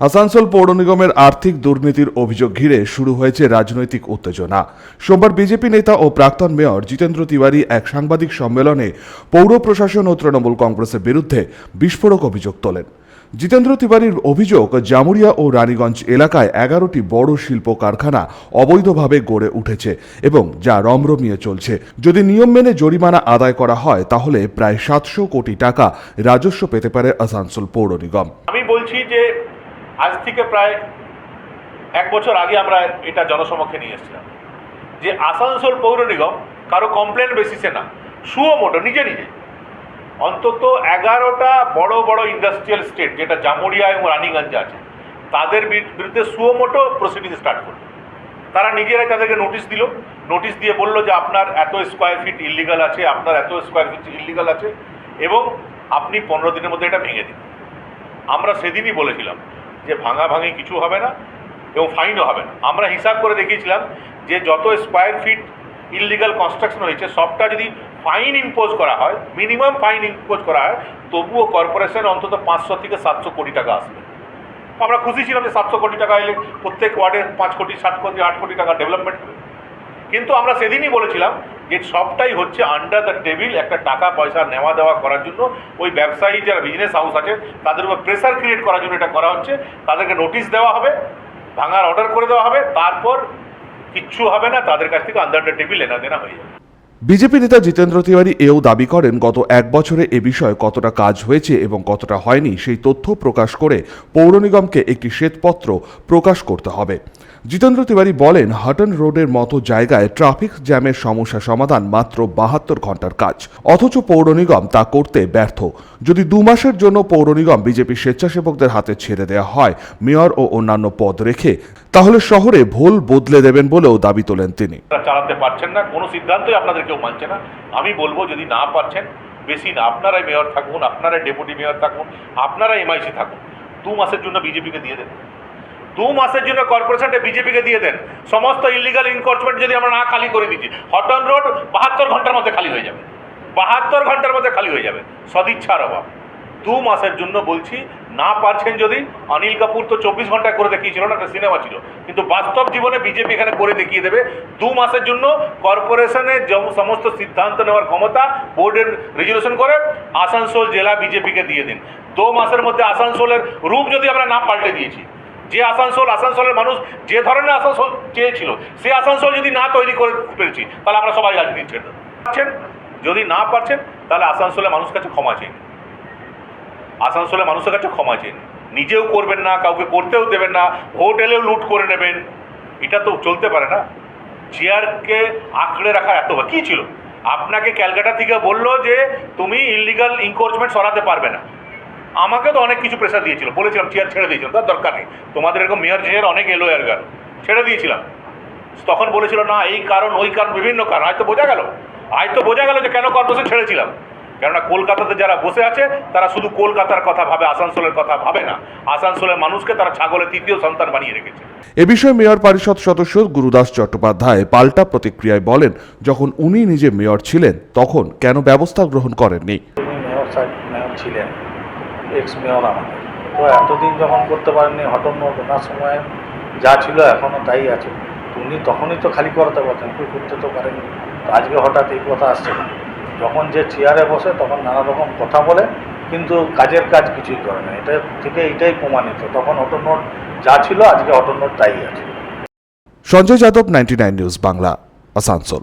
আসানসোল পৌর নিগমের আর্থিক দুর্নীতির অভিযোগ ঘিরে শুরু হয়েছে রাজনৈতিক উত্তেজনা। সোমবার বিজেপি নেতা ও প্রাক্তন মেয়র জিতেন্দ্র তিওয়ারি এক সাংবাদিক সম্মেলনে পৌর প্রশাসন ও তৃণমূল কংগ্রেসের বিরুদ্ধে বিস্ফোরক অভিযোগ তোলেন। জিতেন্দ্র তিওয়ারির অভিযোগ, জামুরিয়া ও রানীগঞ্জ এলাকায় এগারোটি বড় শিল্প কারখানা অবৈধভাবে গড়ে উঠেছে এবং যা রমরমিয়ে চলছে। যদি নিয়ম মেনে জরিমানা আদায় করা হয়, তাহলে প্রায় সাতশো কোটি টাকা রাজস্ব পেতে পারে আসানসোল পৌর নিগম। আমি বলছি যে আজ থেকে প্রায় এক বছর আগে আমরা এটা জনসমক্ষে নিয়ে এসেছিলাম। যে আসানসোল পৌর নিগম কারও কমপ্লেন বেসিসে না সুও মোটো, নিজে নিজে। অন্তত এগারোটা বড় বড় ইন্ডাস্ট্রিয়াল স্টেট যেটা জামুরিয়া এবং রানীগঞ্জে আছে, তাদের বিরুদ্ধে সুও মোটো প্রসিডিং স্টার্ট করল। তারা নিজেরাই তাদেরকে নোটিশ দিল। নোটিশ দিয়ে বলল যে আপনার এত স্কোয়ার ফিট ইলিগাল আছে, আপনার এত স্কোয়ার ফিট ইলিগাল আছে, এবং আপনি পনেরো দিনের মধ্যে এটা ভেঙে দিন। আমরা সেদিনই বলেছিলাম যে ভাঙাভাঙি কিছু হবে না এবং ফাইনও হবে না। আমরা হিসাব করে দেখিয়েছিলাম যে যত স্কোয়ার ফিট ইললিগাল কনস্ট্রাকশন হয়েছে, সবটা যদি ফাইন ইম্পোজ করা হয় মিনিমাম ফাইন ইম্পোজ করা হয়, তবুও কর্পোরেশন অন্তত পাঁচশো থেকে সাতশো কোটি টাকা আসবে। আমরা খুশি ছিলাম যে সাতশো কোটি টাকা এলে প্রত্যেক ওয়ার্ডে পাঁচ কোটি, ষাট কোটি, আট কোটি টাকা ডেভেলপমেন্ট হবে কিন্তু আমরা সেদিনই বলেছিলাম যে সবটাই হচ্ছে আন্ডার দ্য টেবিল একটা টাকা, পয়সা নেওয়া দেওয়া করার জন্য। ওই ব্যবসায়ী যারা বিজনেস হাউস আছে, তাদের উপর প্রেসার ক্রিয়েট করার জন্য এটা করা হচ্ছে। তাদেরকে নোটিশ দেওয়া হবে, ভাঙার অর্ডার করে দেওয়া হবে, তারপর কিচ্ছু হবে না, তাদের কাছ থেকে আন্ডার দ্য টেবিল লেনা দেনা হয়ে যাবে। বিজেপি নেতা জিতেন্দ্র তিওয়ারি এও দাবি করেন, গত এক বছরে এ বিষয়ে কতটা কাজ হয়েছে এবং কতটা হয়নি, সেই তথ্য প্রকাশ করে পৌর নিগমকে একটি শ্বেতপত্র প্রকাশ করতে হবে। জিতেন্দ্র তিওয়ারি বলেন, হাটন রোডের মতো জায়গায় ট্রাফিক জ্যামের সমস্যা সমাধান মাত্র বাহাত্তর ঘণ্টার কাজ। অথচ পৌর নিগম তা করতে ব্যর্থ। যদি দু মাসের জন্য পৌর নিগম বিজেপি স্বেচ্ছাসেবকদের হাতে ছেড়ে দেওয়া হয়, মেয়র ও অন্যান্য পদ রেখে, তাহলে শহরে ভোল বদলে দেবেন বলেও দাবি তোলেন তিনি। চালাতে পারছেন না, কোনো সিদ্ধান্তই আপনাদের কেউ মানছে না। আমি বলব, যদি না পারছেন, বেশি না, আপনারাই মেয়র থাকুন, আপনারাই ডেপুটি মেয়র থাকুন, আপনারাই এমআইসি থাকুন। দু মাসের জন্য বিজেপিকে দিয়ে দেন। দু মাসের জন্য কর্পোরেশনটা বিজেপিকে দিয়ে দেন। সমস্ত ইলিগাল ইনকোর্সমেন্ট যদি আমরা না খালি করে দিচ্ছি হটন রোড বাহাত্তর ঘণ্টার মধ্যে খালি হয়ে যাবে। বাহাত্তর ঘণ্টার মধ্যে খালি হয়ে যাবে। সদিচ্ছার অভাব। দু মাসের জন্য বলছি, না পারছেন যদি, অনিল কাপুর তো চব্বিশ ঘন্টায় করে দেখিয়েছিল না, একটা সিনেমা ছিল। কিন্তু বাস্তব জীবনে বিজেপি এখানে করে দেখিয়ে দেবে। দু মাসের জন্য কর্পোরেশনের সমস্ত সিদ্ধান্ত নেওয়ার ক্ষমতা বোর্ডের রেজুলেশন করে আসানসোল জেলা বিজেপিকে দিয়ে দিন। দু মাসের মধ্যে আসানসোলের রূপ যদি আমরা না পাল্টে দিয়েছি যে আসানসোল, আসানসোলের মানুষ যে ধরনের আসানসোল চেয়েছিল, সে আসানসোল যদি না তৈরি করে পেরেছি, তাহলে আমরা সবাই রাজনীতি ছেড়ে পারছেন? যদি না পারছেন, তাহলে আসানসোলের মানুষের কাছে ক্ষমা চেয়ে নিন। আসানসোলের মানুষের কাছে ক্ষমা চেন নিজেও করবেন না, কাউকে করতেও দেবেন না, ভোট এলেও লুট করে নেবেন। এটা তো চলতে পারে না। চেয়ারকে আঁকড়ে রাখা এত কী ছিল? আপনাকে ক্যালকাটা থেকে বলল যে, তুমি ইলিগাল ইনকোর্সমেন্ট সরাতে পারবে না। আমাকে তো অনেক কিছু প্রেশার দিয়েছিল। বলেছিলাম চেয়ার ছেড়ে দিয়েছিলাম তার দরকার নেই। তোমাদের এরকম মেয়র চেয়ার অনেক এলো এর গান ছেড়ে দিয়েছিলাম। তখন বলেছিল না এই কারণ ওই কারণ বিভিন্ন কারণ। হয়তো বোঝা গেল হয়তো বোঝা গেল যে কেন কর্পোরেশন ছেড়েছিলাম। কেননা কলকাতাতে যারা বসে আছে তারা শুধু কলকাতার কথা ভাবে আসানসোলের কথা ভাবে না। আসানসোলের মানুষকে তারা ছাগলের তৃতীয় সন্তান বানিয়ে রেখেছে। এ বিষয়ে মেয়র পরিষদ সদস্য গুরুদাস চট্টোপাধ্যায় পাল্টা প্রতিক্রিয়ায় বলেন যখন উনি নিজে মেয়র ছিলেন তখন কেন ব্যবস্থা গ্রহণ করেননি? মেয়র ছিলেন। এক্স মেয়র আমাদের। তো এতদিন যখন করতে পারেননি, হঠাৎ ওনার সময় যা ছিল এখনও তাই আছে। উনি তখনই তো খালি করাতে পারতেন, কেউ করতে তো পারেননি তো আজকে হঠাৎ এই কথা আসছে। না যখন যে চেয়ারে বসে তখন নানা রকম কথা বলে, কিন্তু কাজের কাজ কিছুই করে না। এটা থেকে এটাই প্রমাণিত। তখন অটোনোট যা ছিল, আজকে অটোনোট তাই আছে। Sanjay Yadav ninety news Bangla, Asansol.